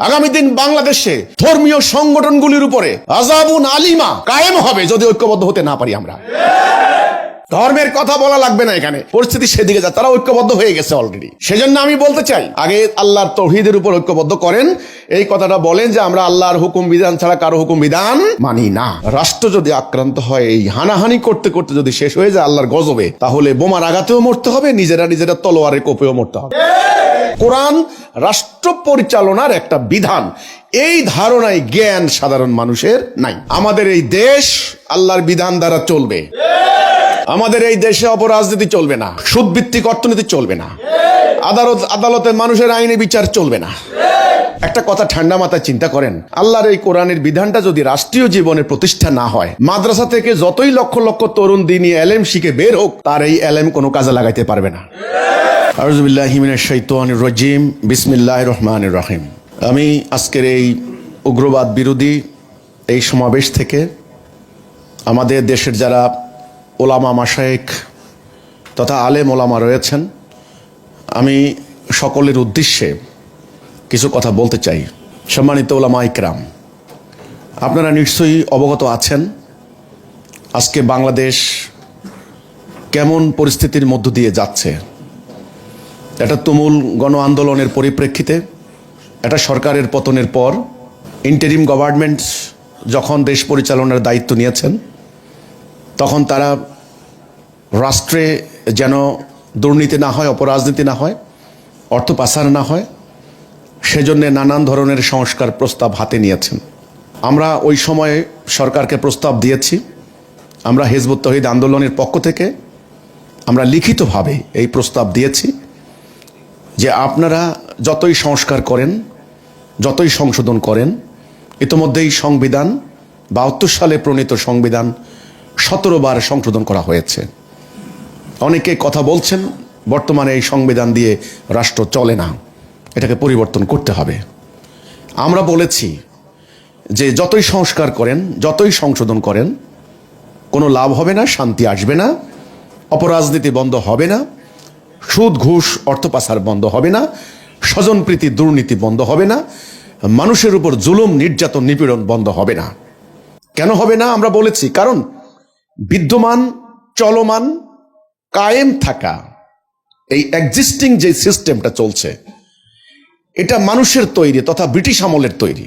আগামী দিন বাংলাদেশে ধর্মীয় সংগঠনগুলির উপরে আজাবুন আলিমা কায়েম হবে যদি ঐক্যবদ্ধ হতে না পারি আমরা। ধর্মের কথা বলা লাগবে না এখানে। পরিস্থিতি সেদিকে যা, তারা ঐক্যবদ্ধ হয়ে গেছে অলরেডি সেজন্য আমি বলতে চাই, আগে আল্লাহর তৌহিদের উপর ঐক্যবদ্ধ করেন। এই কথাটা বলেন যে আমরা আল্লাহর হুকুম বিধান ছাড়া কারও হুকুম বিধান মানি না। রাষ্ট্র যদি আক্রান্ত হয়, এই হানাহানি করতে করতে যদি শেষ হয়ে যায় আল্লাহর গজবে, তাহলে বোমার আঘাতেও মরতে হবে, নিজেরা নিজেরা তলোয়ারে কোপেও মরতে হবে। কোরআন রাষ্ট্র পরিচালনার একটা বিধান। এই ধারণায় জ্ঞান সাধারণ মানুষের নাই। আমাদের এই দেশ আল্লাহর বিধান দ্বারা চলবে। আমাদের এই দেশে অপরাজনীতি চলবে না। সুদভিত্তিক অর্থনীতি চলবে না। আদালত আদালতে মানুষের আইনে বিচার চলবে না। একটা কথা ঠান্ডা মাথায় চিন্তা করেন। আল্লাহর এই কোরআনের বিধানটা যদি রাষ্ট্রীয় জীবনে প্রতিষ্ঠা না হয়, মাদ্রাসা থেকে যতই লক্ষ লক্ষ তরুণ দিনই এলেম শিখে বের হোক, তার এই এলেম কোনো কাজে লাগাইতে পারবে না। আরজুবিল্লাহিমিনের রজিম। বিসমিল্লাহ রহমান রহিম। আমি আজকের এই উগ্রবাদ বিরোধী এই সমাবেশ থেকে আমাদের দেশের যারা ওলামা মাসায়েক তথা আলেম ওলামা রয়েছেন আমি সকলের উদ্দেশ্যে কিছু কথা বলতে চাই। সম্মানিত ওলামা ইকরাম, আপনারা নিশ্চয়ই অবগত আছেন আজকে বাংলাদেশ কেমন পরিস্থিতির মধ্য দিয়ে যাচ্ছে। এটা তুমুল গণ আন্দোলনের পরিপ্রেক্ষিতে, এটা সরকারের পতনের পর ইন্টারিম গভর্নমেন্ট যখন দেশ পরিচালনার দায়িত্ব নিয়েছেন, তখন তারা রাষ্ট্রে যেন দুর্নীতি না হয়, অপরাজনীতি না হয়, অর্থ পাচার না হয়, সেজন্যে নানান ধরনের সংস্কার প্রস্তাব হাতে নিয়েছেন। আমরা ওই সময়ে সরকারকে প্রস্তাব দিয়েছি, আমরা হেজবুত তহিদ আন্দোলনের পক্ষ থেকে আমরা লিখিতভাবে এই প্রস্তাব দিয়েছি যে আপনারা যতই সংস্কার করেন, যতই সংশোধন করেন, ইতোমধ্যেই সংবিধান বাহাত্তর সালে প্রণীত সংবিধান সতেরো বার সংশোধন করা হয়েছে। অনেকে কথা বলছেন, বর্তমানে এই সংবিধান দিয়ে রাষ্ট্র চলে না। এটাকে পরিবর্তন করতে হবে। আমরা বলেছি যে যতই সংস্কার করেন, যতই সংশোধন করেন, কোনো লাভ হবে না, শান্তি আসবে না, অপরাজনীতি বন্ধ হবে না, সুদ, ঘুষ, অর্থ পাচার বন্ধ হবে না স্বজনপ্রীতি দুর্নীতি বন্ধ হবে না, মানুষের উপর জুলুম, নির্যাতন, নিপীড়ন বন্ধ হবে না। কেন হবে না? আমরা বলেছি, কারণ বিদ্যমান, চলমান কায়েম থাকা, এই এক্সিস্টিং যে সিস্টেমটা চলছে, এটা মানুষের তৈরি তথা ব্রিটিশ আমলের তৈরি।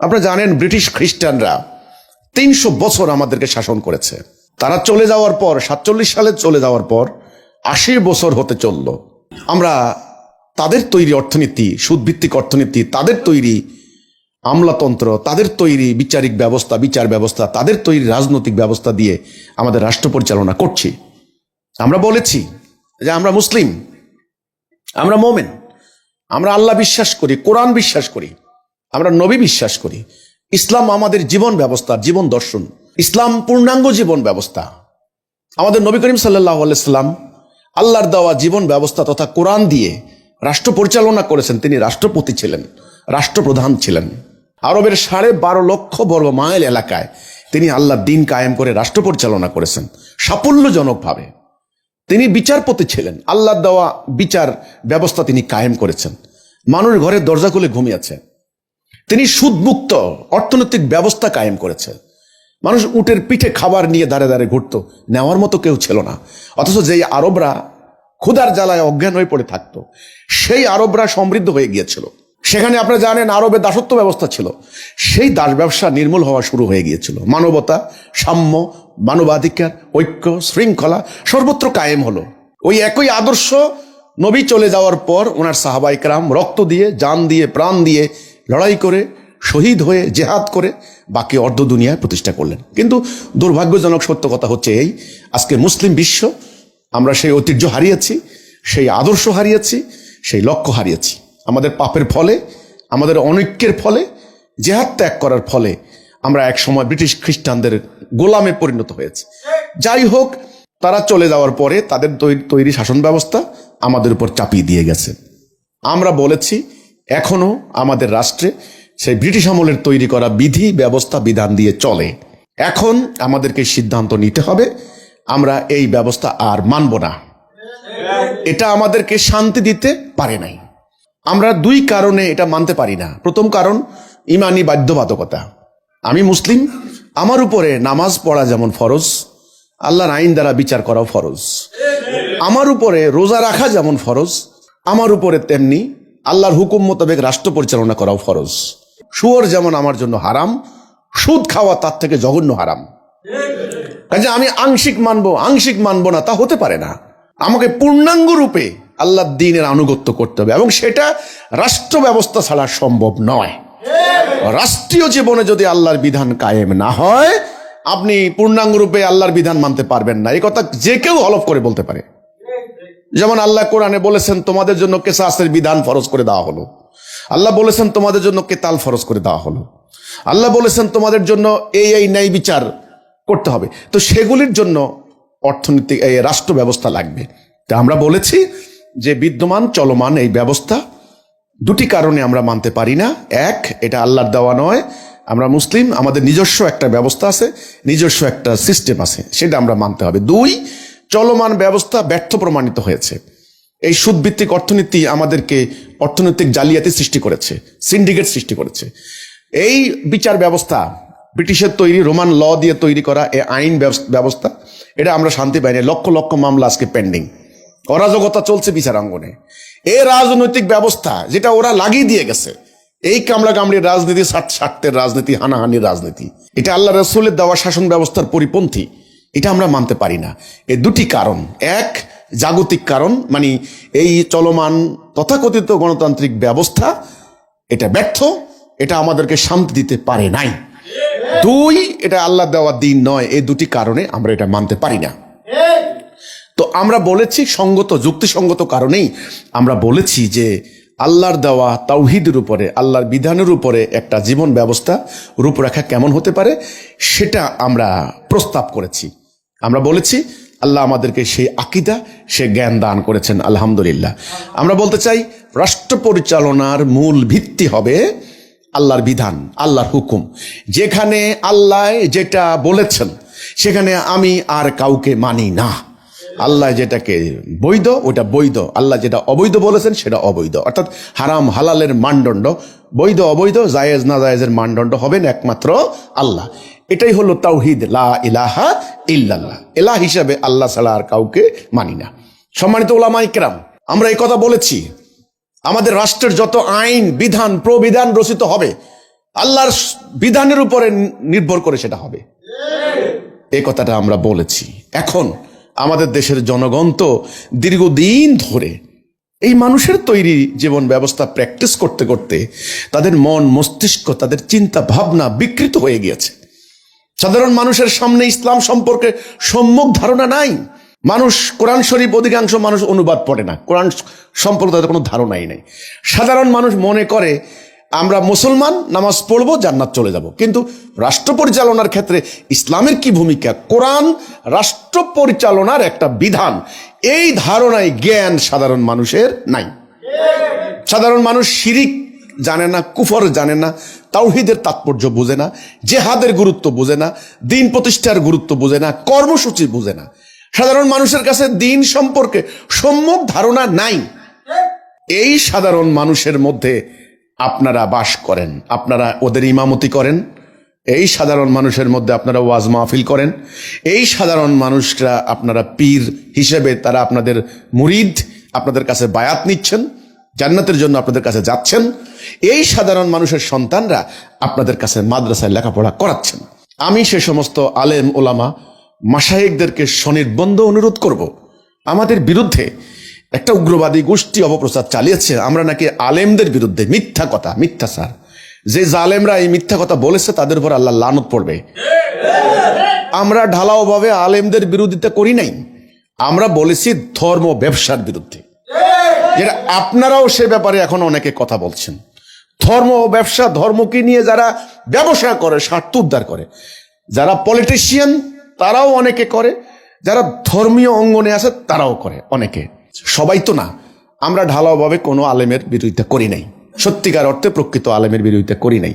আপনারা জানেন ব্রিটিশ খ্রিস্টানরা তিনশো বছর আমাদেরকে শাসন করেছে। তারা চলে যাওয়ার পর, সাতচল্লিশ সালে চলে যাওয়ার পর, আশি বছর হতে চলল। আমরা তাদের তৈরি অর্থনীতি, সুদভিত্তিক অর্থনীতি, তাদের তৈরি আমলাতন্ত্র, তাদের তৈরি বিচারিক ব্যবস্থা, বিচার ব্যবস্থা, তাদের তৈরি রাজনৈতিক ব্যবস্থা দিয়ে আমাদের রাষ্ট্র পরিচালনা করছি। আমরা বলেছি যে আমরা মুসলিম, আমরা মোমেন, আমরা আল্লাহ বিশ্বাস করি, কোরআন বিশ্বাস করি, আমরা নবী বিশ্বাস করি। ইসলাম আমাদের জীবন ব্যবস্থা, জীবন দর্শন। ইসলাম পূর্ণাঙ্গ জীবন ব্যবস্থা। আমাদের নবী করিম সাল্লাহ আলাইসাল্লাম আল্লাহর দেওয়া জীবন ব্যবস্থা তথা কোরআন দিয়ে রাষ্ট্র পরিচালনা করেছেন। তিনি রাষ্ট্রপতি ছিলেন, রাষ্ট্রপ্রধান ছিলেন। আরবের সাড়ে বারো লক্ষ বর্গ মাইল এলাকায় তিনি আল্লাহর দিন কায়েম করে রাষ্ট্র পরিচালনা করেছেন, সাফল্যজনকভাবে। তিনি বিচারপতি ছিলেন। আল্লাহ দেওয়া বিচার ব্যবস্থা তিনি কায়েম করেছেন। মানুষ ঘরের দরজা খুলে ঘুমিয়েছে তিনি সুদমুক্ত অর্থনৈতিক ব্যবস্থা কায়েম করেছেন মানুষ উটের পিঠে খাবার নিয়ে দাঁড়ে দাঁড়ে ঘুরতো। নেওয়ার মতো কেউ ছিল না। অথচ যেই আরবরা ক্ষুধার জ্বালায় অজ্ঞান হয়ে পড়ে থাকতো, সেই আরবরা সমৃদ্ধ হয়ে গিয়েছিল। সেখানে আপনারা জানেন আরবে দাসত্ব ব্যবস্থা ছিল। সেই দাস ব্যবসা নির্মূল হওয়া শুরু হয়ে গিয়েছিল। মানবতা, সাম্য মানবাধিকার, ঐক্য, শৃঙ্খলা সর্বত্র কায়েম হলো। ওই একই আদর্শ নবী চলে যাওয়ার পর ওনার সাহাবাইকরাম রক্ত দিয়ে যান দিয়ে, প্রাণ দিয়ে লড়াই করে, শহীদ হয়ে জেহাদ করে বাকি অর্ধ দুনিয়ায় প্রতিষ্ঠা করলেন। কিন্তু দুর্ভাগ্যজনক সত্য কথা হচ্ছে এই, আজকে মুসলিম বিশ্ব, আমরা সেই ঐতিহ্য হারিয়েছি, সেই আদর্শ হারিয়েছি, সেই লক্ষ্য হারিয়েছি। আমাদের পাপের ফলে, আমাদের অনৈক্যের ফলে, জেহাদ ত্যাগ করার ফলে আমরা এক সময় ব্রিটিশ খ্রিস্টানদের গোলামে পরিণত হয়েছে। যাই হোক, তারা চলে যাওয়ার পরে তাদের তৈরি শাসন ব্যবস্থা আমাদের উপর চাপিয়ে দিয়ে গেছে। আমরা বলেছি, এখনও আমাদের রাষ্ট্রে সেই ব্রিটিশ আমলের তৈরি করা বিধি, ব্যবস্থা, বিধান দিয়ে চলে। এখন আমাদেরকে সিদ্ধান্ত নিতে হবে, আমরা এই ব্যবস্থা আর মানব না। এটা আমাদেরকে শান্তি দিতে পারে নাই। আমরা দুই কারণে এটা মানতে পারি না। প্রথম কারণ, ইমানি বাধ্যবাধকতা। আমি মুসলিম আমার উপরে নামাজ পড়া যেমন ফরজ, আল্লাহর আইন দ্বারা বিচার করাও ফরজ। আমার উপরে রোজা রাখা যেমন ফরজ, আমার উপরে তেমনি আল্লাহর হুকুম মোতাবেক রাষ্ট্র পরিচালনা করাও ফরজ। সুয়র যেমন আমার জন্য হারাম, সুদ খাওয়া তার থেকে জঘন্য হারাম। কাজে আমি আংশিক মানবো আংশিক মানবো না, তা হতে পারে না। আমাকে পূর্ণাঙ্গ রূপে আল্লাহ দিনের আনুগত্য করতে হবে এবং সেটা রাষ্ট্র ব্যবস্থা ছাড়া সম্ভব নয়। রাষ্ট্রীয় জীবনে যদি আল্লাহর বিধান কায়েম না হয়, আপনি পূর্ণাঙ্গ রূপে আল্লাহর বিধান মানতে পারবেন না। এই কথা যে কেউ হলফ করে বলতে পারে। যেমন আল্লাহ কোরআনে বলেছেন, তোমাদের জন্য কেসাসের বিধান ফরজ করে দেওয়া হলো। আল্লাহ বলেছেন, তোমাদের জন্য কেতাল ফরজ করে দেওয়া হলো। আল্লাহ বলেছেন, তোমাদের জন্য এই এই ন্যায় বিচার করতে হবে। তো সেগুলির জন্য অর্থনৈতিক এই রাষ্ট্র ব্যবস্থা লাগবে। তা আমরা বলেছি যে বিদ্যমান, চলমান এই ব্যবস্থা দুটি কারণে আমরা মানতে পারি না। এক, এটা আল্লাহর দেওয়া নয়। আমরা মুসলিম, আমাদের নিজস্ব একটা ব্যবস্থা আছে, নিজস্ব একটা সিস্টেম আছে, সেটা আমরা মানতে হবে। দুই, চলমান ব্যবস্থা ব্যর্থ প্রমাণিত হয়েছে। এই সুদভিত্তিক অর্থনীতি আমাদেরকে অর্থনৈতিক জালিয়াতি সৃষ্টি করেছে সিন্ডিকেট সৃষ্টি করেছে। এই বিচার ব্যবস্থা, ব্রিটিশের তৈরি, রোমান ল দিয়ে তৈরি করা এ আইন ব্যবস- ব্যবস্থা, এটা আমরা শান্তি পাইনি। লক্ষ লক্ষ মামলা আজকে পেন্ডিং অরাজকতা চলছে বিচার অঙ্গনে এই রাজনৈতিক ব্যবস্থা যেটা ওরা লাগিয়ে দিয়ে গেছে, এই কামড়া কামড়ির রাজনীতি সাত স্বার্থের রাজনীতি, হানাহানির রাজনীতি। এটা আল্লাহ রসুলের দেওয়া শাসন ব্যবস্থার পরিপন্থী। এটা আমরা মানতে পারি না। এ দুটি কারণ। এক, জাগতিক কারণ মানে এই চলমান, তথাকথিত গণতান্ত্রিক ব্যবস্থা, এটা ব্যর্থ, এটা আমাদেরকে শান্তি দিতে পারে নাই। দুই, এটা আল্লাহ দেওয়া দিন নয়। এই দুটি কারণে আমরা এটা মানতে পারি না। তো আমরা বলেছি সঙ্গত, যুক্তিসঙ্গত কারণেই আমরা বলেছি যে আল্লাহর দেওয়া তাওহিদের উপরে, আল্লাহর বিধানের উপরে একটা জীবন ব্যবস্থা, রূপরেখা কেমন হতে পারে সেটা আমরা প্রস্তাব করেছি। আমরা বলেছি, আল্লাহ আমাদেরকে সেই আকিদা সে জ্ঞান দান করেছেন, আলহামদুলিল্লাহ। আমরা বলতে চাই, রাষ্ট্র পরিচালনার মূল ভিত্তি হবে আল্লাহর বিধান, আল্লাহর হুকুম। যেখানে আল্লাহ যেটা বলেছেন, সেখানে আমি আর কাউকে মানি না। আল্লাহ যেটাকে বৈধ, ওটা বৈধ। আল্লাহ যেটা অবৈধ বলেছেন, সেটা অবৈধ। অর্থাৎ হারাম, হালালের মানদণ্ড, বৈধ, অবৈধ, জায়েজ, না জায়েজের মানদণ্ড হবেন একমাত্র আল্লাহ। এটাই হলো তাওহিদ, লা ইলাহা ইল্লাল্লাহ। এলাহ হিসাবে আল্লাহ ছাড়া আর কাউকে মানি না। সম্মানিত ওলামাই কেরাম, আমরা এই কথা বলেছি। আমাদের রাষ্ট্রের যত আইন, বিধান, প্রবিধান রচিত হবে, আল্লাহর বিধানের উপরে নির্ভর করে সেটা হবে। এই কথাটা আমরা বলেছি। এখন আমাদের দেশের জনগণ তো দীর্ঘদিন ধরে এই মানুষের তৈরি জীবন ব্যবস্থা প্র্যাকটিস করতে করতে তাদের মন, মস্তিষ্ক, তাদের চিন্তা, ভাবনা বিকৃত হয়ে গিয়েছে। সাধারণ মানুষের সামনে ইসলাম সম্পর্কে সম্মুখ ধারণা নাই। মানুষ, কোরআন শরীফ অধিকাংশ মানুষ অনুবাদ পড়ে না। কোরআন সম্পর্কে তাদের কোনো ধারণাই নেই। সাধারণ মানুষ মনে করে আমরা মুসলমান, নামাজ পড়ব, জান্নাত চলে যাব। কিন্তু রাষ্ট্র পরিচালনার ক্ষেত্রে ইসলামের কি ভূমিকা? কোরআন রাষ্ট্র পরিচালনার একটা বিধান। এই ধারণায় জ্ঞান সাধারণ মানুষের নাই। সাধারণ মানুষ শিরিক জানে না, কুফর জানে না, তাওহিদের তাৎপর্য বোঝে না, জেহাদের গুরুত্ব বোঝে না, দিন প্রতিষ্ঠার গুরুত্ব বোঝে না, কর্মসূচি বোঝে না। সাধারণ মানুষের কাছে দিন সম্পর্কে সম্যক ধারণা নাই। এই সাধারণ মানুষের মধ্যে আপনারা বাস করেন, আপনারা ওদের ইমামতি করেন, এই সাধারণ মানুষের মধ্যে আপনারা ওয়াজ মাহফিল করেন, এই সাধারণ মানুষরা আপনারা পীর হিসেবে তারা আপনাদের মুরিদ, আপনাদের কাছে বায়াত নিচ্ছেন, জান্নাতের জন্য আপনাদের কাছে যাচ্ছেন, এই সাধারণ মানুষের সন্তানরা আপনাদের কাছে মাদ্রাসায় লেখাপড়া করাচ্ছেন। আমি সে সমস্ত আলেম ওলামা মাসায়েকদেরকে স্বনির্বন্ধ অনুরোধ করব। আমাদের বিরুদ্ধে একটা উগ্রবাদী গোষ্ঠী অপপ্রচার চালিয়েছে। আমরা নাকি আলেমদের বিরুদ্ধে মিথ্যা কথা, মিথ্যা স্যার। যে জালেমরা এই মিথ্যা কথা বলেছে, তাদের উপর আল্লাহ লানত পড়বে। আমরা ঢালাওভাবে আলেমদের বিরোধিতা করি নাই। আমরা বলেছি ধর্ম ব্যবসার বিরুদ্ধে। যেটা আপনারাও সে ব্যাপারে এখন অনেকে কথা বলছেন। ধর্ম ব্যবসা, ধর্মকে নিয়ে যারা ব্যবসা করে, স্বার্থ উদ্ধার করে। যারা পলিটিশিয়ান তারাও অনেকে করে। যারা ধর্মীয় অঙ্গনে আছে, তারাও করে অনেকে। সবাই তো না। আমরা ঢালাওভাবে কোনো আলেমের বিরোধিতা করি নাই। সত্যিকার অর্থে প্রকৃত আলেমের বিরোধিতা করি নাই।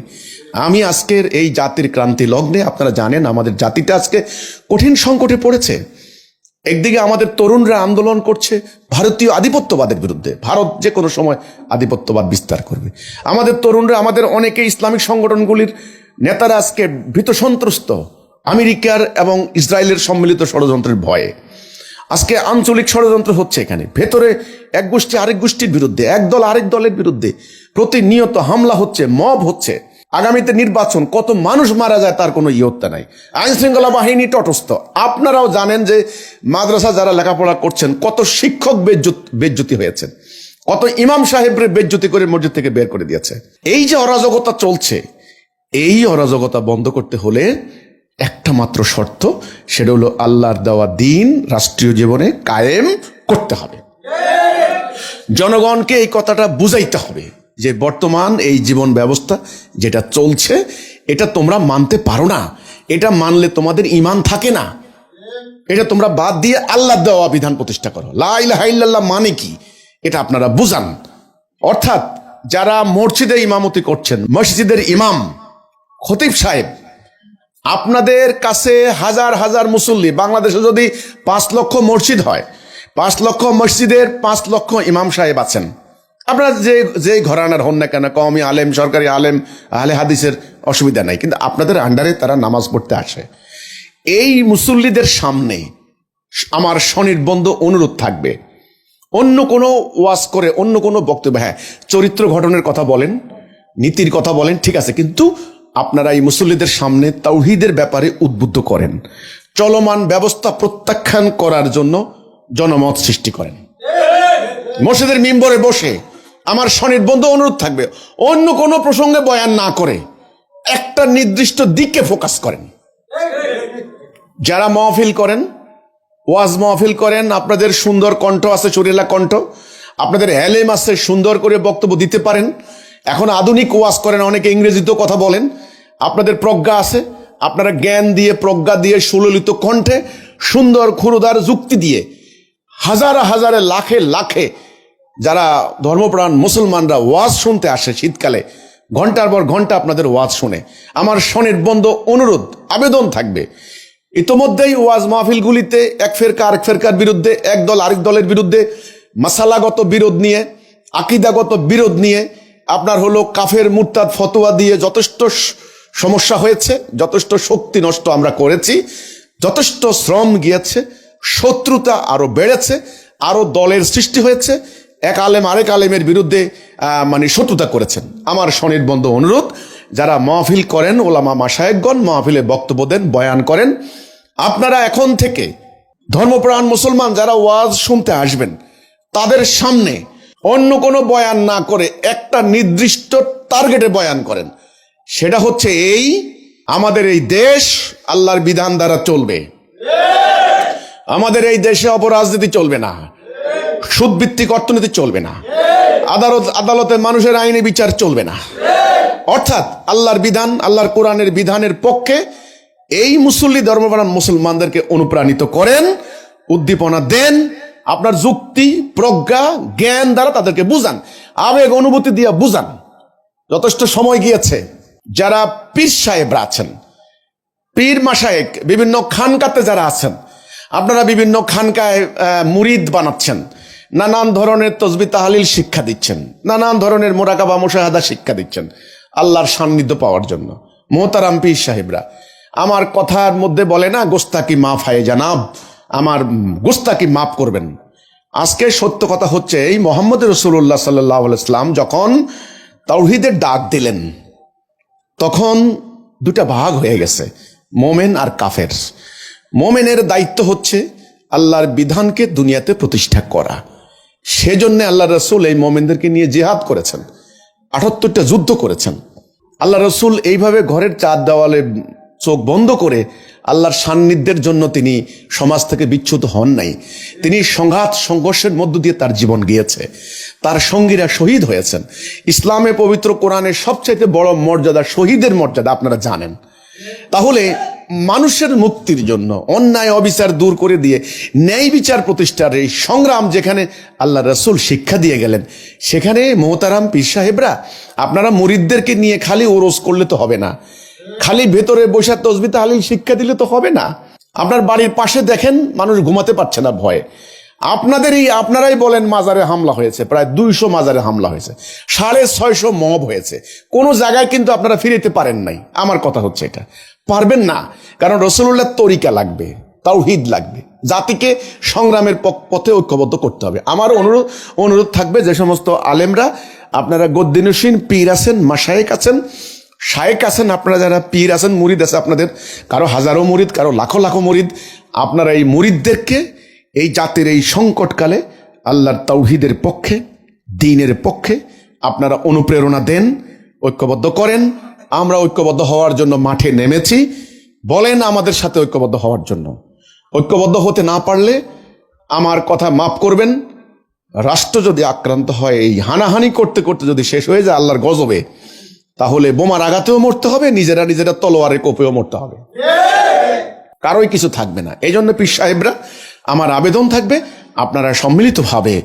আমি আজকের এই জাতির ক্রান্তি লগ্নে, আপনারা জানেন, আমাদের জাতিটা আজকে কঠিন সংকটে পড়েছে। একদিকে আমাদের তরুণরা আন্দোলন করছে, ভারতীয় আধিপত্যবাদের বিরুদ্ধে। ভারত যে কোনো সময় আধিপত্যবাদ বিস্তার করবে। আমাদের তরুণরা, আমাদের অনেকে ইসলামিক সংগঠনগুলির নেতারা আজকে ভীত সন্ত্রস্ত। আমেরিকার এবং ইসরায়েলের সম্মিলিত ষড়যন্ত্রের ভয়ে। আজকে আঞ্চলিক ষড়যন্ত্র হচ্ছে এখানে। ভেতরে এক গোষ্ঠী আরেক গোষ্ঠীর বিরুদ্ধে, এক দল আরেক দলের বিরুদ্ধে প্রতিনিয়ত হামলা হচ্ছে, মব হচ্ছে। আগামীতে নির্বাচন, কত মানুষ মারা যায় তার কোনো ইয়ত্তা নাই। আইন শৃঙ্খলা বাহিনী তটস্থ। আপনারাও জানেন যে মাদ্রাসা যারা লেখাপড়া করছেন, কত শিক্ষক বেজ্জুতি হয়েছেন। কত ইমাম সাহেবরে বেজ্জুতি করে মসজিদ থেকে বের করে দিয়েছে। এই যে অরাজকতা চলছে, এই অরাজকতা বন্ধ করতে হলে একটা মাত্র শর্ত সেটা হলো আল্লাহর দেওয়া দিন রাষ্ট্রীয় জীবনে কায়েম করতে হবে। জনগণকে এই কথাটা বুঝাইতে হবে যে বর্তমান এই জীবন ব্যবস্থা যেটা চলছে, এটা তোমরা মানতে পারো না। এটা মানলে তোমাদের ইমান থাকে না। এটা তোমরা বাদ দিয়ে আল্লাহ দেওয়া বিধান প্রতিষ্ঠা করো। লাইল্লাহ মানে কি? এটা আপনারা বুঝান। অর্থাৎ যারা মসজিদে ইমামতি করছেন, মসজিদের ইমাম খতিব সাহেব আপনাদের কাছে হাজার হাজার মুসল্লি, বাংলাদেশে যদি পাঁচ লক্ষ মসজিদ হয়, পাঁচ লক্ষ মসজিদের পাঁচ লক্ষ ইমাম সাহেব আছেন, আপনার যে যে ঘরানার হন না কেন কমই আলেম, সরকারি আলেম, আহলে হাদিসের অসুবিধা নাই, কিন্তু আপনাদের আন্ডারে তারা নামাজ পড়তে আসে। এই মুসল্লিদের সামনে আমার স্বনির্বন্ধ অনুরোধ থাকবে। অন্য কোনো ওয়াজ করে, অন্য কোনো বক্তব্য হ্যাঁ চরিত্র ঘটনের কথা বলেন, নীতির কথা বলেন, ঠিক আছে, কিন্তু আপনারা এই মুসল্লিদের সামনে তাওহিদের ব্যাপারে উদ্বুদ্ধ করেন। চলমান ব্যবস্থা প্রত্যাখ্যান করার জন্য জনমত সৃষ্টি করেন। মসজিদের মিম্বরে বসে আমার স্বনির্বন্ধ অনুরোধ থাকবে, অন্য কোনো প্রসঙ্গে বয়ান না করে একটা নির্দিষ্ট দিকে ফোকাস করেন। যারা মহফিল করেন, ওয়াজ মহফিল করেন, আপনাদের সুন্দর কণ্ঠ আছে চুরেলা কণ্ঠ, আপনাদের অ্যালেম আছে, সুন্দর করে বক্তব্য দিতে পারেন। এখন আধুনিক ওয়াজ করেন, অনেকে ইংরেজিতেও কথা বলেন। আপনাদের প্রজ্ঞা আছে, আপনারা জ্ঞান দিয়ে, প্রজ্ঞা দিয়ে সুললিত কণ্ঠে সুন্দর ক্ষুরুদার যুক্তি দিয়ে হাজার হাজারে লাখে লাখে যারা ধর্মপ্রাণ মুসলমানরা ওয়াজ শুনতে আসে শীতকালে, ঘণ্টার পর ঘণ্টা আপনাদের ওয়াজ শুনে। আমার স্বনির্বন্ধ অনুরোধ, আবেদন থাকবে। ইতোমধ্যেই ওয়াজ মাহফিলগুলিতে এক ফেরকা আরেক ফেরকার বিরুদ্ধে, এক দল আরেক দলের বিরুদ্ধে, মাসালাগত বিরোধ নিয়ে, আকিদাগত বিরোধ নিয়ে আপনার হলো কাফের মুরতাদ ফতোয়া দিয়ে যথেষ্ট সমস্যা হয়েছে, যথেষ্ট শক্তি নষ্ট আমরা করেছি, যথেষ্ট শ্রম গিয়েছে, শত্রুতা আরও বেড়েছে, আরও দলের সৃষ্টি হয়েছে, এক আলেম আরেক আলেমের বিরুদ্ধে মানে শত্রুতা করেছেন। আমার স্বনির্বন্ধ অনুরোধ, যারা মাহফিল করেন, ওলামা মাসায়েকগণ মাহফিলে বক্তব্য দেন, বয়ান করেন, আপনারা এখন থেকে ধর্মপ্রাণ মুসলমান যারা ওয়াজ শুনতে আসবেন, তাদের সামনে অন্য কোনো বয়ান না করে একটা নির্দিষ্ট টার্গেটে বয়ান করেন। সেটা হচ্ছে এই, আমাদের এই দেশ আল্লাহর বিধান দ্বারা চলবে। আমাদের এই দেশে অপরাজনীতি চলবে না। সুদভিত্তিক অর্থনীতি চলবে না। আদালত, আদালতে মানুষের আইনি বিচার চলবে না। অর্থাৎ আল্লাহর বিধান, আল্লাহর কোরআনের বিধানের পক্ষে এই মুসল্লি ধর্মপ্রাণ মুসলমানদেরকে অনুপ্রাণিত করেন, উদ্দীপনা দেন আপনার যুক্তি, প্রজ্ঞা, জ্ঞান দ্বারা তাদেরকে বুঝান। আবেগ, অনুভূতি দিয়ে বুঝান। যথেষ্ট সময় গিয়েছে। যারা পীর সাহেবরা আছেন, পীর মাসায়েক বিভিন্ন খানকাতে যারা আছেন, আপনারা বিভিন্ন খানকায় মুরিদ বানাচ্ছেন, নানান ধরনের তসবি তাহালিল শিক্ষা দিচ্ছেন, নানান ধরনের মোরাকাবা, মুশাহাদা শিক্ষা দিচ্ছেন, আল্লাহর সান্নিধ্য পাওয়ার জন্য। মোহতারাম পীর সাহেবরা, আমার কথার মধ্যে বলে না গোস্তাকি মা হায় জানাব। আমার গোস্তাকি মাফ করবেন। আজকে সত্য কথা হচ্ছে, এই মোহাম্মদ রসুল্লাহ সাল্লাহ ইসলাম যখন তাওহিদের ডাক দিলেন, তখন দুটা ভাগ হয়ে গেছে, মোমেন আর কাফের। মোমেনের দায়িত্ব হচ্ছে আল্লাহর বিধানকে দুনিয়াতে প্রতিষ্ঠা করা। সেজন্য আল্লাহ রসুল এই মোমেনদেরকে নিয়ে জেহাদ করেছেন, আটাত্তরটা যুদ্ধ করেছেন। আল্লাহ রসুল এইভাবে ঘরের চার দেওয়ালে চোখ বন্ধ করে আল্লাহর সান্নিধ্যের জন্য তিনি সমাজ থেকে বিচ্যুত হন নাই। তিনি সংঘাত সংঘর্ষের মধ্য দিয়ে তার জীবন গিয়েছে। তার সঙ্গীরা শহীদ হয়েছেন। ইসলামে পবিত্র কোরআনের সবচাইতে বড় মর্যাদা শহীদের মর্যাদা, আপনারা জানেন। তাহলে মানুষের মুক্তির জন্য, অন্যায়, অবিচার দূর করে দিয়ে ন্যায় বিচার প্রতিষ্ঠার এই সংগ্রাম যেখানে আল্লাহ রসুল শিক্ষা দিয়ে গেলেন, সেখানে মোহতারাম পীর সাহেবরা, আপনারা মুরিদদেরকে নিয়ে খালি ওরস করলে তো হবে না। খালি ভেতরে বসে তসবি তাহলিল শিক্ষা দিলে তো হবে না। আপনার বাড়ির পাশে দেখেন, মানুষ ঘুমাতে পারছে না ভয়ে। আপনাদেরই, আপনারাই বলেন মাজারে হামলা হয়েছে, প্রায় দুইশো মাজারে হামলা হয়েছে, সাড়ে ছয়শো মব হয়েছে। কোনো জায়গায় কিন্তু আপনারা ফিরিতে পারেন নাই, আমার কথা হচ্ছে এটা। পারবেন না, কারণ রসুল্লাহ তরিকা লাগবে, তাওহিদ লাগবে। জাতিকে সংগ্রামের পথে ঐক্যবদ্ধ করতে হবে। আমার অনুরোধ অনুরোধ থাকবে যে সমস্ত আলেমরা, আপনারা গদ্দিনুসীন, পীর আছেন মাসায়েক আছেন শায়েক আছেন, আপনারা যারা পীর আছেন, মুরিদ আছে আপনাদের, কারও হাজারো মুরিদ, কারও লাখো লাখো মুরিদ, আপনারা এই মুরিদদেরকে এই জাতির এই সংকটকালে আল্লাহর তৌহিদের পক্ষে, দিনের পক্ষে আপনারা অনুপ্রেরণা দেন, ঐক্যবদ্ধ করেন। আমরা ঐক্যবদ্ধ হওয়ার জন্য মাঠে নেমেছি। বলেন আমাদের সাথে ঐক্যবদ্ধ হওয়ার জন্য। ঐক্যবদ্ধ হতে না পারলে আমার কথা মাফ করবেন। রাষ্ট্র যদি আক্রান্ত হয়, এই হানাহানি করতে করতে যদি শেষ হয়ে যায়, আল্লাহর গজবে তাহলে বোমার আঘাতেও মরতে হবে, নিজেরা নিজেরা তলোয়ারের কোপেও মরতে হবে। কারোই কিছু থাকবে না। এই জন্য পীর সাহেবরা, আমার আবেদন থাকবে, আপনারা সম্মিলিতভাবে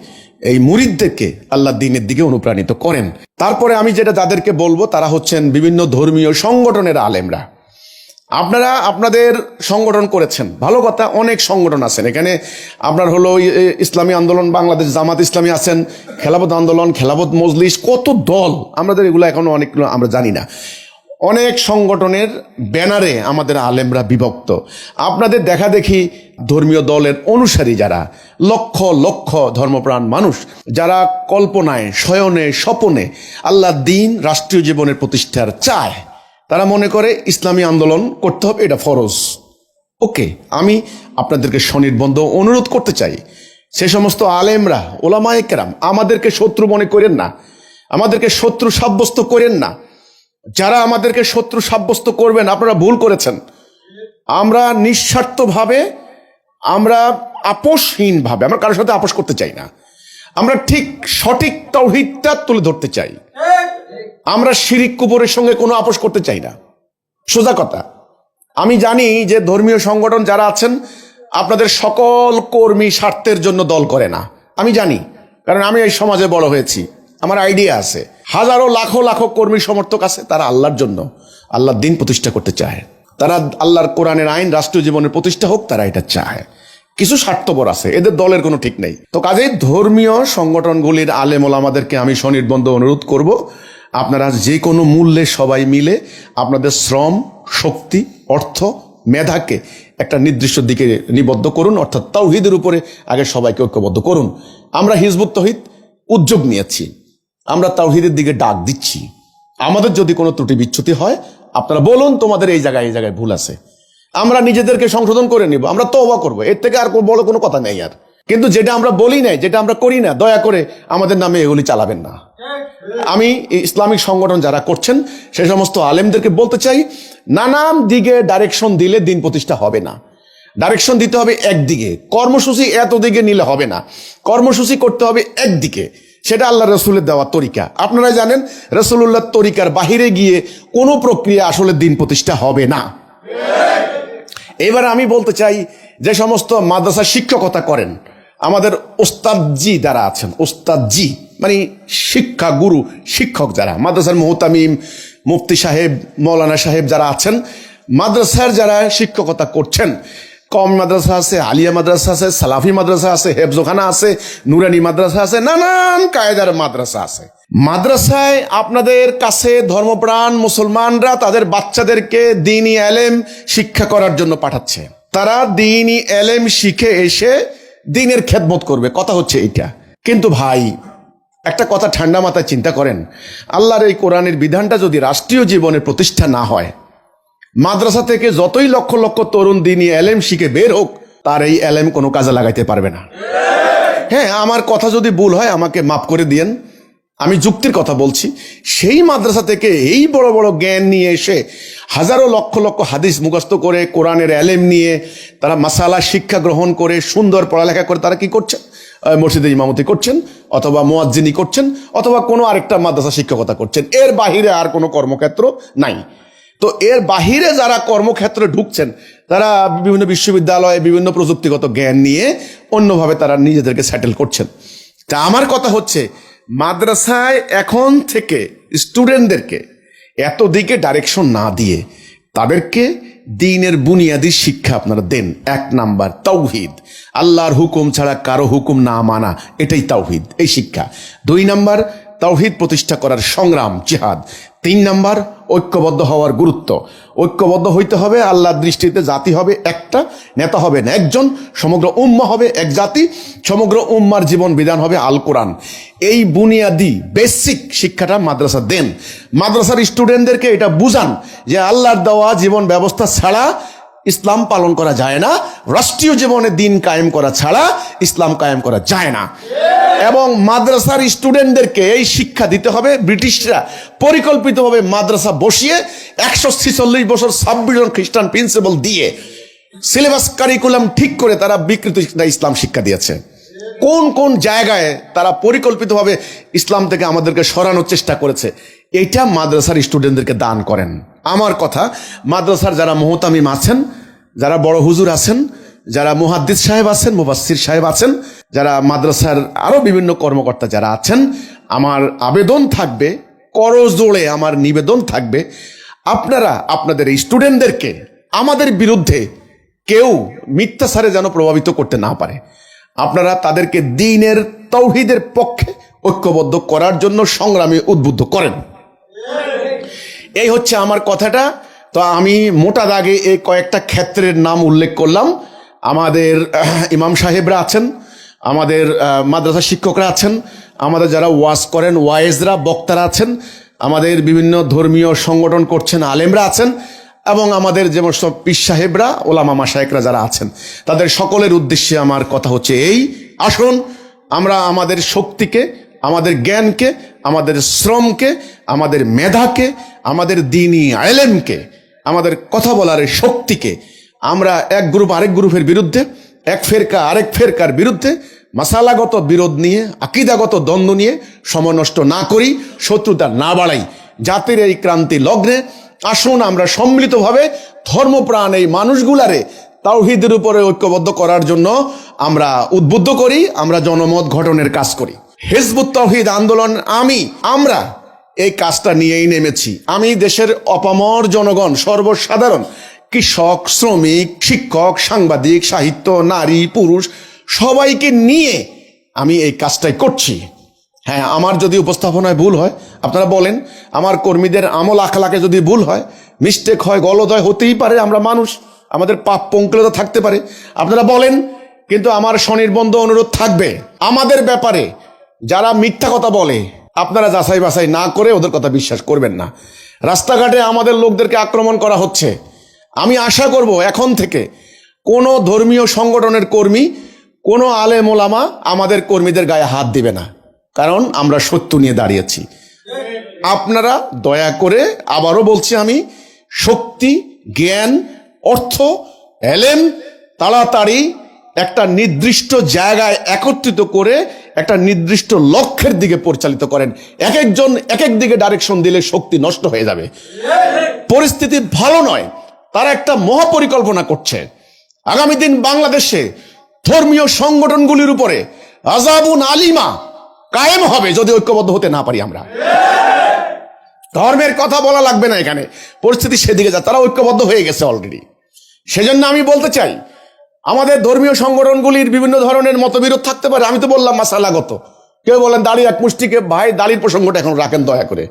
এই মুরিদদেরকে আল্লাহ দিনের দিকে অনুপ্রাণিত করেন। তারপরে আমি যেটা যাদেরকে বলব, তারা হচ্ছেন বিভিন্ন ধর্মীয় সংগঠনের আলেমরা। আপনারা আপনাদের সংগঠন করেছেন। ভালো কথা, অনেক সংগঠন আছেন। এখানে আপনার হলো ইসলামী আন্দোলন, বাংলাদেশ জামাত ইসলামী আছেন খেলাবত আন্দোলন খেলাবত মজলিস, কত দল আমাদের এগুলো এখনও অনেকগুলো আমরা জানি না। অনেক সংগঠনের ব্যানারে আমাদের আলেমরা বিভক্ত। আপনাদের দেখা দেখি ধর্মীয় দলের অনুসারী যারা, লক্ষ লক্ষ ধর্মপ্রাণ মানুষ, যারা কল্পনায়, শয়নে, স্বপনে আল্লাহ দিন রাষ্ট্রীয় জীবনের প্রতিষ্ঠার চায়। তারা মনে করে ইসলামী আন্দোলন করতে হবে, এটা ফরজ। ওকে, আমি আপনাদেরকে স্বনির্বন্ধ অনুরোধ করতে চাই। সে সমস্ত আলেমরা, ওলামায়ে কেরাম, আমাদেরকে শত্রু মনে করেন না। আমাদেরকে শত্রু সাব্যস্ত করেন না। যারা আমাদেরকে শত্রু সাব্যস্ত করবেন, আপনারা ভুল করেছেন। আমরা নিঃস্বার্থভাবে, আমরা আপোষহীনভাবে, আমরা কারোর সাথে আপোষ করতে চাই না। আমরা ঠিক সঠিক তৌহিদটা তুলে ধরতে চাই। আমরা শিরিক কুবরের সঙ্গে কোনো আপোষ করতে চাই না। সোজা কথা। আমি জানি যে ধর্মীয় সংগঠন যারা আছেন, আপনাদের সকল কর্মী স্বার্থের জন্য দল করে না। আমি জানি, কারণ আমি এই সমাজে বড় হয়েছি। আমার আইডিয়া আছে। হাজারো লাখো লাখো কর্মী সমর্থক আছে, তারা আল্লাহর জন্য আল্লাহর দিন প্রতিষ্ঠা করতে চায়। তারা আল্লাহর কোরআনের আইন, রাষ্ট্রীয় জীবনের প্রতিষ্ঠা হোক, তারা এটা চায়। কিছু স্বার্থপর আছে, এদের দলের কোনো ঠিক নেই। তো কাজেই ধর্মীয় সংগঠনগুলির আলেমল আমাদেরকে আমি স্বনির্বন্ধ অনুরোধ করব, আপনারা যে কোনো মূল্যে সবাই মিলে আপনাদের শ্রম, শক্তি, অর্থ, মেধাকে একটা নির্দিষ্ট দিকে নিবদ্ধ করুন, অর্থাৎ তাওহিদের উপরে আগে সবাইকে ঐক্যবদ্ধ করুন। আমরা হিজবুত তহিদ উদ্যোগ নিয়েছি, আমরা তাওহিদের দিকে ডাক দিচ্ছি। আমাদের যদি কোনো ত্রুটি বিচ্ছুতি হয়, আপনারা বলুন তোমাদের এই জায়গায় এই জায়গায় ভুল আছে। আমরা নিজেদেরকে সংশোধন করে নিব, আমরা তো অবাক করব, এর থেকে আর বড় কোনো কথা নেই আর। কিন্তু যেটা আমরা বলি নাই, যেটা আমরা করি না, দয়া করে আমাদের নামে এগুলি চালাবেন না। আমি ইসলামিক সংগঠন যারা করছেন, সে সমস্ত আলেমদেরকে বলতে চাই, নানান দিকে ডাইরেকশন দিলে দিন প্রতিষ্ঠা হবে না। ডাইরেকশন দিতে হবে একদিকে, কর্মসূচি এত দিকে নিলে হবে না। কর্মসূচি করতে হবে একদিকে, সেটা আল্লাহ রসুলের দেওয়া তরিকা। আপনারা জানেন রসুল্লাহ তরিকার বাহিরে গিয়ে কোনো প্রক্রিয়া আসলে দিন প্রতিষ্ঠা হবে না। এবার আমি বলতে চাই, যে সমস্ত মাদ্রাসা শিক্ষকতা করেন, আমাদের ওস্তাদজি যারা আছেন, ওস্তাদজি মানে শিক্ষা গুরু শিক্ষক যারা, মাদ্রাসার মোহতামিম, মুফতি সাহেব, মৌলানা সাহেব যারা আছেন, মাদ্রাসার যারা শিক্ষকতা করছেন কম মাদ্রাসা আছে, আলিয়া মাদ্রাসা আছে, সালাফি মাদ্রাসা আছে, হেফজোখানা আছে, নুরানি মাদ্রাসা আছে, নানান কায়দার মাদ্রাসা আছে। মাদ্রাসায় আপনাদের কাছে ধর্মপ্রাণ মুসলমানরা তাদের বাচ্চাদেরকে দিনই এলেম শিক্ষা করার জন্য পাঠাচ্ছে। তারা দিনই এলেম শিখে এসে দিনের খেদমত করবে, কথা হচ্ছে এইটা। কিন্তু ভাই, একটা কথা ঠান্ডা মাথায় চিন্তা করেন। আল্লাহর এই কোরআনের বিধানটা যদি রাষ্ট্রীয় জীবনের প্রতিষ্ঠা না হয় মাদ্রাসা থেকে যতই লক্ষ লক্ষ তরুণ দিনই এলেম শিখে বের হোক তার এই এলেম কোনো কাজে লাগাইতে পারবে না। হ্যাঁ আমার কথা যদি ভুল হয় আমাকে মাফ করে দিয়েন। আমি যুক্তির কথা বলছি। সেই মাদ্রাসা থেকে এই বড় বড় জ্ঞান নিয়ে এসে হাজারো লক্ষ লক্ষ হাদিস মুখস্থ করে কোরআনের এলেম নিয়ে তারা মাসালা শিক্ষা গ্রহণ করে সুন্দর পড়ালেখা করে তারা কি করছেন আহ, মসজিদে ইমামতি করছেন অথবা মোয়াজ্জিনি করছেন অথবা কোনো আরেকটা মাদ্রাসা শিক্ষকতা করছেন। এর বাহিরে আর কোনো কর্মক্ষেত্র নাই। তো এর বাহিরে যারা কর্মক্ষেত্রে ঢুকছেন, তারা বিভিন্ন বিশ্ববিদ্যালয়ে বিভিন্ন প্রযুক্তিগত জ্ঞান নিয়ে অন্যভাবে তারা নিজেদেরকে সেটেল করছেন। তা আমার কথা হচ্ছে, মাদ্রাসায় এখন থেকে স্টুডেন্টদেরকে এত দিকে ডাইরেকশন না দিয়ে তাদেরকে দিনের বুনিয়াদি শিক্ষা আপনারা দেন। এক নাম্বার, তাওহিদ। আল্লাহর হুকুম ছাড়া কারও হুকুম না মানা, এটাই তাওহিদ, এই শিক্ষা। দুই নাম্বার, তাওহিদ প্রতিষ্ঠা করার সংগ্রাম, জিহাদ। তিন নাম্বার, ঐক্যবদ্ধ হওয়ার গুরুত্ব। ঐক্যবদ্ধ হইতে হবে, আল্লাহর দৃষ্টিতে জাতি হবে একটা, নেতা হবে না একজন, সমগ্র উম্মা হবে এক জাতি, সমগ্র উম্মার জীবন বিধান হবে আল কোরআন এই বুনিয়াদি, বেসিক শিক্ষাটা মাদ্রাসা দেন। মাদ্রাসার স্টুডেন্টদেরকে এটা বুঝান যে আল্লাহর দেওয়া জীবন ব্যবস্থা ছাড়া ইসলাম পালন করা যায় না, রাষ্ট্রীয় জীবনে দিন কায়েম করা ছাড়া ইসলাম কায়েম করা যায় না। এবং মাদ্রাসার স্টুডেন্টদেরকে এই শিক্ষা দিতে হবে, ব্রিটিশরা পরিকল্পিতভাবে মাদ্রাসা বসিয়ে একশো ছিচল্লিশ বছর ছাব্বিশ জন খ্রিস্টান প্রিন্সিপাল দিয়ে সিলেবাস কারিকুলাম ঠিক করে তারা বিকৃত ইসলাম শিক্ষা দিয়েছে। কোন কোন জায়গায় তারা পরিকল্পিতভাবে ইসলাম থেকে আমাদেরকে সরানোর চেষ্টা করেছে, এটা মাদ্রাসার স্টুডেন্টদেরকে দান করেন। আমার কথা। মাদ্রাসার যারা মোহতামিম আছেন, যারা বড় হুজুর আছেন, যারা মুহাদ্দিস সাহেব আছেন মুবাসির সাহেব আছেন, যারা মাদ্রাসার আরও বিভিন্ন কর্মকর্তা যারা আছেন, আমার আবেদন থাকবে করজোড়ে আমার নিবেদন থাকবে। আপনারা, আপনাদের এই স্টুডেন্টদেরকে, আমাদের বিরুদ্ধে কেউ মিথ্যাচারে যেন প্রভাবিত করতে না পারে। আপনারা তাদেরকে দিনের তৌহিদের পক্ষে ঐক্যবদ্ধ করার জন্য সংগ্রামে উদ্বুদ্ধ করেন। এই হচ্ছে আমার কথাটা। তো আমি মোটা দাগে এই কয়েকটা ক্ষেত্রের নাম উল্লেখ করলাম। আমাদের ইমাম সাহেবরা আছেন, আমাদের মাদ্রাসা শিক্ষকরা আছেন, আমাদের যারা ওয়াজ করেন ওয়াইজরা বক্তারা আছেন, আমাদের বিভিন্ন ধর্মীয় সংগঠন করছেন, আলেমরা আছেন, এবং আমাদের যেমন সব পীর সাহেবরা, ওলামা মাসায়েকরা যারা আছেন, তাদের সকলের উদ্দেশ্যে আমার কথা হচ্ছে এই। আসুন, আমরা আমাদের শক্তিকে আমাদের জ্ঞানকে, আমাদের শ্রমকে, আমাদের মেধাকে, আমাদের দিনই আলেমকে, আমাদের কথা বলার শক্তিকে আমরা এক গ্রুপ আরেক গ্রুপের বিরুদ্ধে, এক ফেরকা আরেক ফেরকার বিরুদ্ধে মশালাগত বিরোধ নিয়ে, আকিদাগত দ্বন্দ্ব নিয়ে সময় নষ্ট না করি, শত্রুতা না বাড়াই। জাতির এই ক্রান্তি লগ্নে আসুন আমরা সম্মিলিতভাবে ধর্মপ্রাণ এই মানুষগুলারে তাওহিদের উপরে ঐক্যবদ্ধ করার জন্য আমরা উদ্বুদ্ধ করি, আমরা জনমত গঠনের কাজ করি। হেজবুত তৌহিদ আন্দোলন, আমি, আমরা এই কাজটা নিয়েই নেমেছি। আমি দেশের অপামর জনগণ, সর্বসাধারণ, কৃষক, শ্রমিক, শিক্ষক, সাংবাদিক, সাহিত্য, নারী, পুরুষ, সবাইকে নিয়ে আমি এই কাজটাই করছি। হ্যাঁ আমার যদি উপস্থাপনায় ভুল হয়, আপনারা বলেন, আমার কর্মীদের আমল আখলাকে যদি ভুল হয় মিস্টেক হয় গলদ হয় হতেই পারে, আমরা মানুষ, আমাদের পাপ পঙ্কিলতা থাকতে পারে। আপনারা বলেন, কিন্তু আমার স্বনির্বন্ধ অনুরোধ থাকবে। আমাদের ব্যাপারে যারা মিথ্যা কথা বলে, আপনারা যাচাই বাছাই না করে ওদের কথা বিশ্বাস করবেন না। রাস্তাঘাটে আমাদের লোকদেরকে আক্রমণ করা হচ্ছে। আমি আশা করব এখন থেকে কোনো ধর্মীয় সংগঠনের কর্মী, কোনো আলেম ওলামা আমাদের কর্মীদের গায়ে হাত দিবে না। কারণ আমরা সত্য নিয়ে দাঁড়িয়েছি। আপনারা দয়া করে আবারও বলছি আমি, শক্তি, জ্ঞান, অর্থ, এলেম, তাড়াতাড়ি একটা নির্দিষ্ট জায়গায় একত্রিত করে একটা নির্দিষ্ট লক্ষ্যের দিকে পরিচালিত করেন। এক একজন এক এক দিকে ডাইরেকশন দিলে শক্তি নষ্ট হয়ে যাবে। পরিস্থিতি ভালো নয়, তারা একটা মহাপরিকল্পনা করছে। আগামী দিন বাংলাদেশে ধর্মীয় সংগঠনগুলির উপরে আজাবুন আলিমা কায়েম হবে যদি ঐক্যবদ্ধ হতে না পারি আমরা। ধর্মের কথা বলা লাগবে না এখানে। পরিস্থিতি সেদিকে যা, তারা ঐক্যবদ্ধ হয়ে গেছে অলরেডি সেজন্য আমি বলতে চাই আমাদের ধর্মীয় সংগঠনগুলির বিভিন্ন ধরনের মতবিরোধ থাকতে পারে। আমি তো বললাম মাসালাগত। কেউ বলেন দাড়ি এক মুষ্টিকে, ভাই দাড়ির প্রসঙ্গটা এখন রাখেন দয়া করে।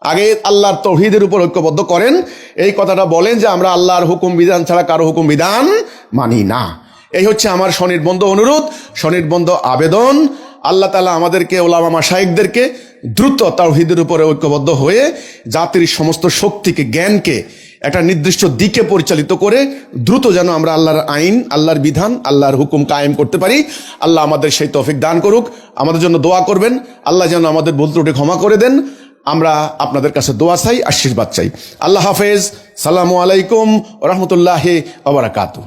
আগে আল্লাহর তৌহিদের উপর ঐক্যবদ্ধ করেন। এই কথাটা বলেন যে, আমরা আল্লাহর হুকুম বিধান ছাড়া কারও হুকুম বিধান মানি না। এই হচ্ছে আমার স্বনির্বন্ধ অনুরোধ, স্বনির্বন্ধ আবেদন। আল্লাহ তালা আমাদেরকে, ওলামা মাসাইকদেরকে দ্রুত তাওহিদের উপরে ঐক্যবদ্ধ হয়ে জাতির সমস্ত শক্তিকে, জ্ঞানকে একটা নির্দিষ্ট দিকে পরিচালিত করে দ্রুত যেন আমরা আল্লাহর আইন, আল্লাহর বিধান, আল্লাহর হুকুম কায়েম করতে পারি। আল্লাহ আমাদের সেই তফিক দান করুক। আমাদের জন্য দোয়া করবেন। আল্লাহ যেন আমাদের ভুল ত্রুটি ক্ষমা করে দেন। আমরা আপনাদের কাছে দোয়া চাই, আশীর্বাদ চাই। আল্লাহ হাফেজ। সালামু আলাইকুম রহমতুল্লাহ আবরাকাতু